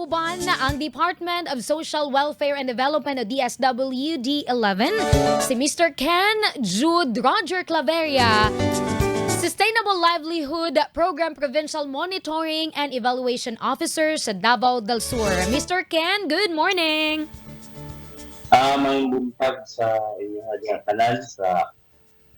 Kauban na ang Department of Social Welfare and Development o DSWD 11 si Mr. Ken Jude Roger Claveria Sustainable Livelihood Program Provincial Monitoring and Evaluation Officer sa Davao del Sur. Mr. Ken, good morning! Ah, may buntag sa inyong nga tanan sa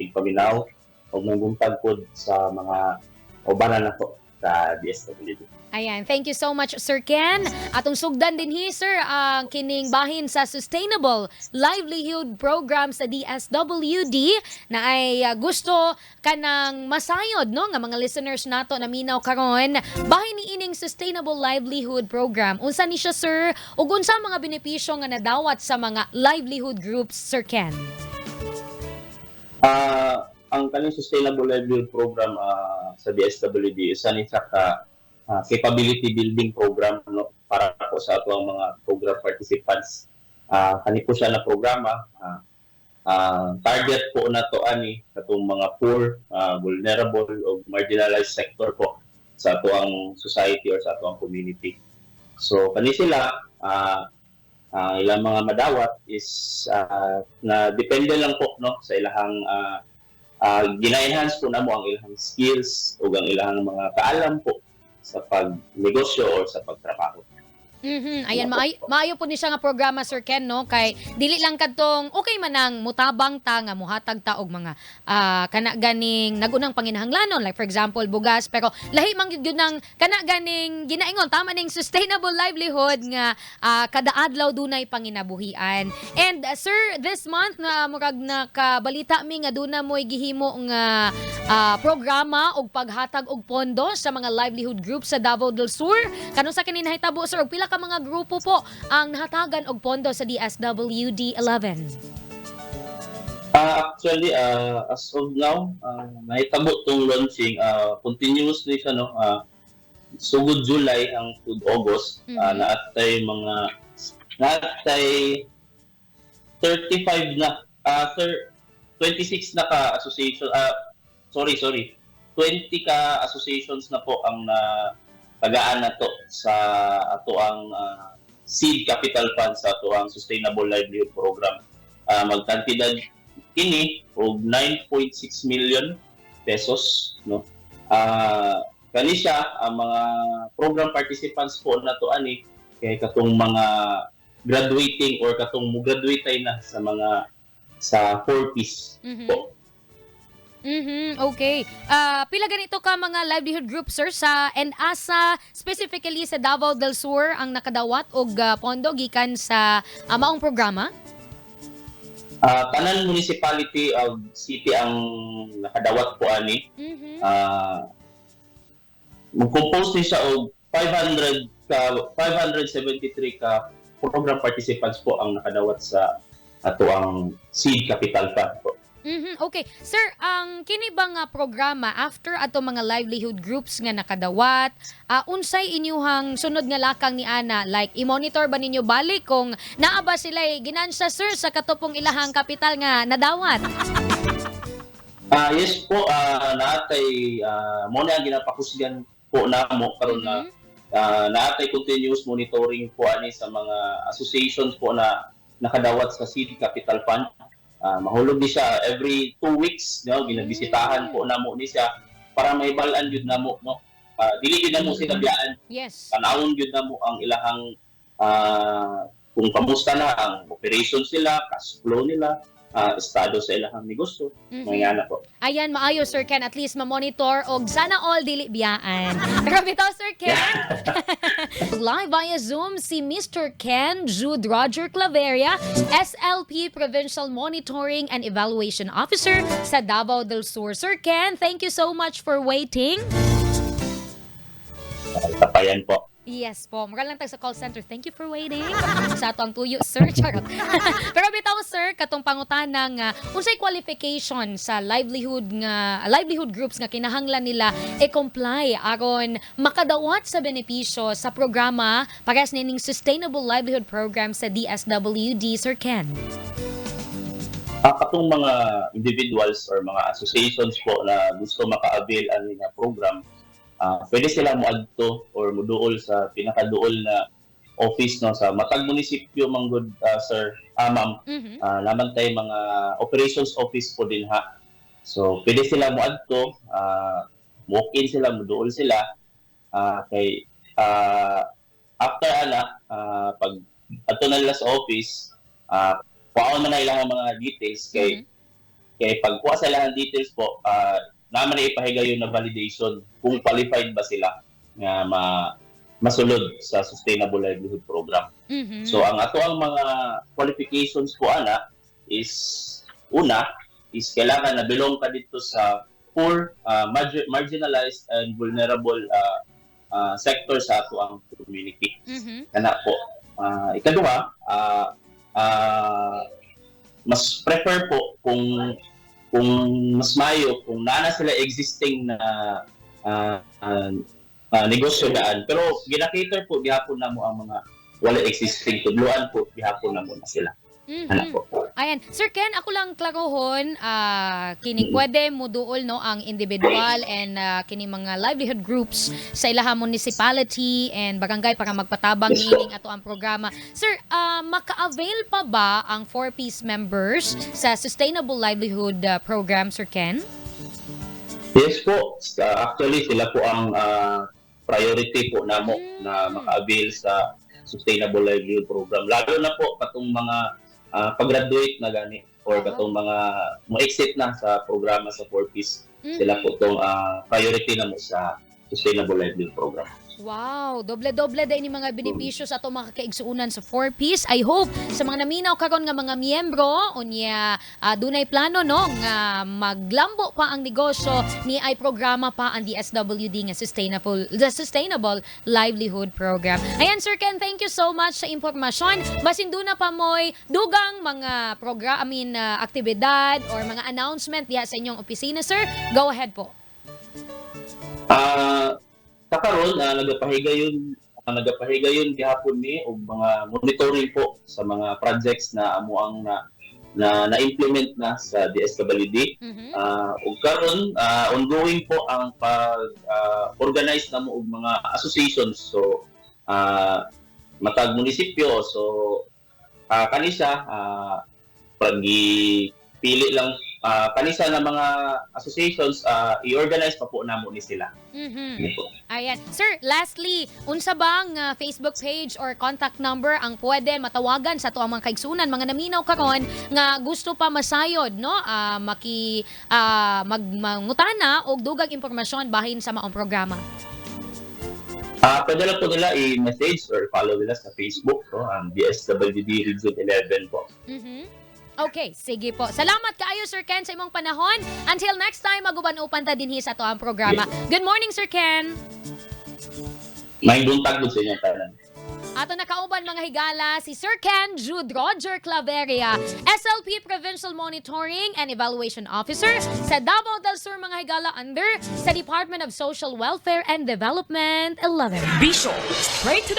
Tigpaminaw o may buntag po sa mga ubanan na po sa DSWD. Ayan, thank you so much Sir Ken. Atong sugdan din hi sir ang kining bahin sa Sustainable Livelihood Program sa DSWD na ay uh, gusto kanang masayod no nga mga listeners nato na minaw karon bahin ni ining Sustainable Livelihood Program. Unsa ni siya sir ug unsa mga benepisyo nga nadawat sa mga livelihood groups Sir Ken? Ah, ang kaning Sustainable Livelihood Program ah, sa DSWD isa ni sa ka ah, capability building program no para po sa ato ang mga program participants. Ah, kani po siya na programa ah, ah, target po na to ani katong mga poor, ah, vulnerable o marginalized sector po sa ato ang society or sa ato ang community. So kani sila ah, ah, ilang mga madawat is ah, na depende lang po no sa ilahang ah, ah, gina-enhance po namo ang ilang skills o ang ilang mga kaalam po sa pagnegosyo or sa pagtrabaho. Mhm. Ayan maayo, maayo po ni siya nga programa Sir Ken no kay dili lang kadtong okay man ang mutabang ta nga muhatag ta og mga ah, kana ganing nagunang panginahanglanon like for example bugas pero lahi man gyud nang kana ganing ginaingon tama ning sustainable livelihood nga ah, kada adlaw dunay panginabuhian. And ah, sir this month na murag nakabalita mi nga duna moy gihimo nga ah, programa og paghatag og pondo sa mga livelihood groups sa Davao del Sur. Kanong sa kini nahitabo sir pila ka mga grupo po ang nahatagan og pondo sa DSWD 11. Ah, actually, ah, as of now, uh, nahitabo tong launching, ah, continuously siya, no? ah, sugod July ang to August, ah, Mhm. naatay mga, naatay 35 na, ah, sir, 26 na ka association, ah, sorry, sorry, 20 ka associations na po ang na tagaan na to sa ato ang ah, seed capital fund sa ato ang sustainable livelihood program. Ah, magkantidad kini og 9.6 million pesos no ah kani siya ang mga program participants po na to ani kay katong mga graduating or katong mo graduate na sa mga sa 4 piece Mhm. po Mhm, okay. Ah, pila ganito ka mga livelihood groups sir sa NASA specifically sa Davao del Sur ang nakadawat og ah, pondo gikan sa ah, maong programa? Ah, tanan municipality of city ang nakadawat po ani Mhm. ah mag-compose ni siya og 500 ka 573 ka program participants po ang nakadawat sa ato ang seed capital fund po. Mhm, okay. Sir, ang kini ba nga programa after ato mga livelihood groups nga nakadawat, ah, unsay inyuhang sunod nga lakang ni ana like i-monitor ba ninyo balik kung naa ba sila ginansya sir sa katupong ilahang kapital nga nadawat? Ah yes po ah naatay ah mo na ang ginapakusgan po namo karon na Mhm. ah, naatay continuous monitoring po ani sa mga associations po na nakadawat sa seed capital fund. Ah, mahulog ni siya every two weeks no ginabisitahan po namo ni siya para may balan jud namo no. Ah, dili jud namo sila biyaan Yes. tanawon gyud namo ang ilahang ah, kung kamusta na ang operations nila, cash flow nila, ah, estado sa ilahang negosyo, Mhm. mga na po. Ayan, maayo Sir Ken, at least ma-monitor og sana all dili biyaan. Pero bitaw Sir Ken, live via Zoom si Mr. Ken Jude Roger Claveria, SLP Provincial Monitoring and Evaluation Officer sa Davao del Sur. Sir Ken, thank you so much for waiting. Tapayan po. Yes po. Mura lang tag sa call center. Thank you for waiting. sa ato ang tuyo, sir. Charot. Pero bitaw, sir, katong pangutana nga, unsay qualification sa livelihood nga livelihood groups nga kinahanglan nila i-comply aron makadawat sa benepisyo sa programa pares nining Sustainable Livelihood Program sa DSWD, Sir Ken. Ah, katong mga individuals or mga associations po na gusto maka-avail ani nga program, ah, pwede sila moadto or moduol sa pinakaduol na office no sa matag munisipyo manggod ah, sir ah, ma'am Mhm. Ah, naman tayo mga operations office po din ha. So, pwede sila mo adto, ah, walk-in sila, muduol sila. Ah, kay ah, after ana, ah, pag adto na nila sa office, ah, kuha na ilang mga details kay Mhm. kay pag kuha sa ilang details po, ah, naman na ipahiga yun na validation kung qualified ba sila nga ma masulod sa Sustainable Livelihood Program. Mhm. So ang ato ang mga qualifications po ana is una is kailangan na belong ka dito sa poor, uh, margi- marginalized and vulnerable uh, uh, sector sa ato ang community. Mhm. Kana po. Ah, ikaduha, ah, ah, mas prefer po kung kung mas mayo kung nana sila existing na ah, ah, ah, negosyo daan pero ginakater po gihapon na mo ang mga wala existing tudluan po gihapon na mo na sila. Mhm. ana po Ayan, Sir Ken, ako lang klarohon, ah kining pwede mo duol no ang individual and ah, kining mga livelihood groups sa ilaha municipality and barangay para magpatabang niining ato ang programa. Sir, ah, maka-avail pa ba ang 4-piece members sa Sustainable Livelihood ah, Program, Sir Ken? yes po Sa- actually sila po ang ah, priority po namo Mm. na maka-avail sa sustainable livelihood program lalo na po katong mga ah, pag-graduate na gani or katong mga mo exit na sa programa sa 4Ps Mhm. sila po itong ah, priority na mo sa sustainable livelihood program Wow, doble-doble din ni mga benepisyo sa ato mga kaigsuunan sa 4Ps. I hope sa mga naminaw karon nga mga miyembro unya ah, dunay plano no nga maglambo pa ang negosyo ni ay programa pa ang DSWD nga sustainable the Sustainable Livelihood Program. Ayan Sir Ken, thank you so much sa impormasyon. Basin do na pa moy dugang mga program I mean ah, aktibidad or mga announcement diha sa inyong opisina sir. Go ahead po. Ah, sa karon ah, nagapahiga yun ah, nagapahiga yun gihapon ni og mga monitoring po sa mga projects na amo ang na na na-implement na sa DSWD. Mhm. Ah, ug karon ah, ongoing po ang pag ah, organize na mo og mga associations so ah, matag munisipyo so ah, kanisa ah, pagi pili lang ah, kanisa na mga associations ah, i-organize pa po namo ni sila. Po. Ayan. Sir, lastly, unsa bang uh, Facebook page or contact number ang pwede matawagan sa tuang mga kaigsunan, mga naminaw karon nga gusto pa masayod, no? Ah, maki ah, magmangutana og dugang impormasyon bahin sa maong programa. Ah, pwede lang po nila i-message or follow nila sa Facebook, no? ang DSWD Region 11 po. Mhm. Okay, sige po. Salamat kaayo Sir Ken sa imong panahon. Until next time, maguban-upan ta dinhi sa tuang programa. Good morning Sir Ken. May buntag po sa inyong tanan. Ato nakauban mga higala si Sir Ken Jude Roger Claveria, SLP Provincial Monitoring and Evaluation Officer sa Davao del Sur mga higala under sa Department of Social Welfare and Development 11. Be sure, straight to the